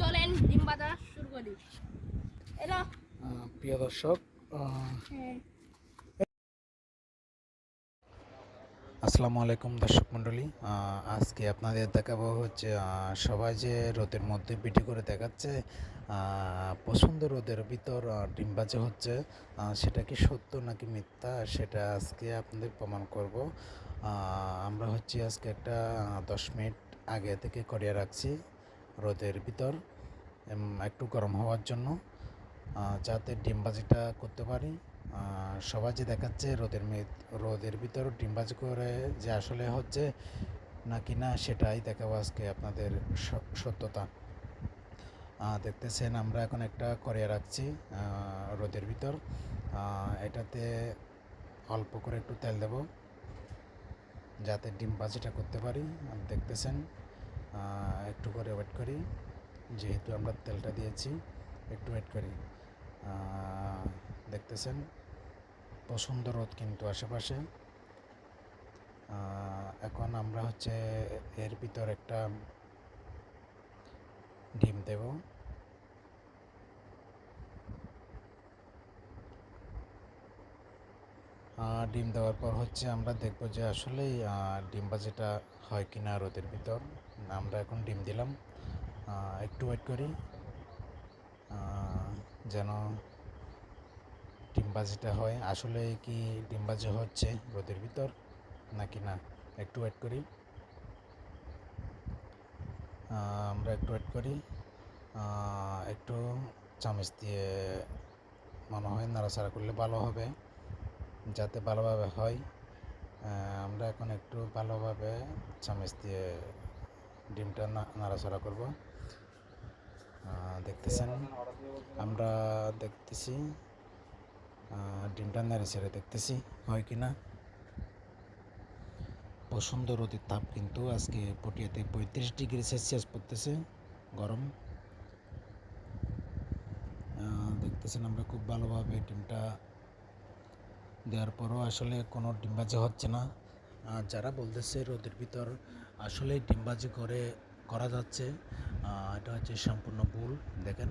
চলেন ডিম বাজা শুরু করি। এলো প্রিয় দর্শক হ্যাঁ। আসসালামু আলাইকুম দর্শক মণ্ডলী। আজকে আপনাদের দেখাবো হচ্ছে সবাই যে রোদের মধ্যে ভিডিও করে দেখাচ্ছে প্রচণ্ড রোদের ভিতর ডিম বাজে হচ্ছে সেটা কি সত্য নাকি মিথ্যা সেটা আজকে আপনাদের প্রমাণ করব। আমরা হচ্ছে আজকে একটা দশ মিনিট আগে থেকে করিয়ে রাখছি। রোদের ভিতর একটু গরম হওয়ার জন্য যাতে ডিমবাজিটা করতে পারি। সবাই যে দেখাচ্ছে রোদের রোদের ভিতর ডিমবাজি করে যে আসলে হচ্ছে নাকি না, সেটাই দেখাবো আজকে আপনাদের সত্যতা। দেখতেছেন আমরা এখন একটা করিয়ে রাখছি রোদের ভিতর। এটাতে অল্প করে একটু তেল দেব, যাতে ডিম ভাজিটা করতে পারি। দেখতেছেন একটু করে ওয়েট করি। যেহেতু আমরা তেলটা দিয়েছি, একটু ওয়েট করি। দেখতেছেন, প্রচণ্ড রোদ কিন্তু আশেপাশে। এখন আমরা হচ্ছে এর ভিতর একটা ডিম দেব। ডিম দেওয়ার পর হচ্ছে আমরা দেখব যে আসলেই আহ, ডিম বাজিটা হয় কি না রোদের ভিতর। আমরা এখন ডিম দিলাম। একটু ওয়েট করি। যেন ডিমবাজিটা হয়। আসলে কি ডিমবাজি হচ্ছে রোদের ভিতর নাকি না? একটু ওয়েট করি। আমরা একটু ওয়েট করি। একটু চামচ দিয়ে মনে হয় নাড়াচাড়া করলে ভালো হবে। যাতে ভালোভাবে হয়। আমরা এখন একটু ভালোভাবে চামচ দিয়ে ডিমটা নাড়াচাড়া করব। দেখতেছেন? আমরা দেখতেছি ডিমটা নেড়ে দেখতেছি, হয় কি না? প্রচণ্ড রোদের তাপ কিন্তু আজকে পটিয়াতে পঁয়ত্রিশ ডিগ্রি সেলসিয়াস পড়তেছে, গরম। দেখতেছেন আমরা খুব ভালোভাবে ডিমটা দেওয়ার পরও আসলে কোনো ডিমবাজি হচ্ছে না। আর যারা বলতেছে রোদের ভিতর আসলে ডিমবাজি করে, করা যাচ্ছে। এটা হচ্ছে সম্পূর্ণ ভুল, দেখেন।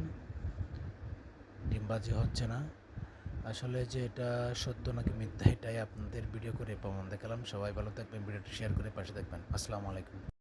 ডিমবাজি হচ্ছে না। আসলে যে এটা সত্য নাকি মিথ্যা, এটাই আপনাদের ভিডিও করে প্রমাণ দেখালাম। সবাই ভালো থাকবেন, ভিডিওটি শেয়ার করে পাশে থাকবেন। আসসালামু আলাইকুম।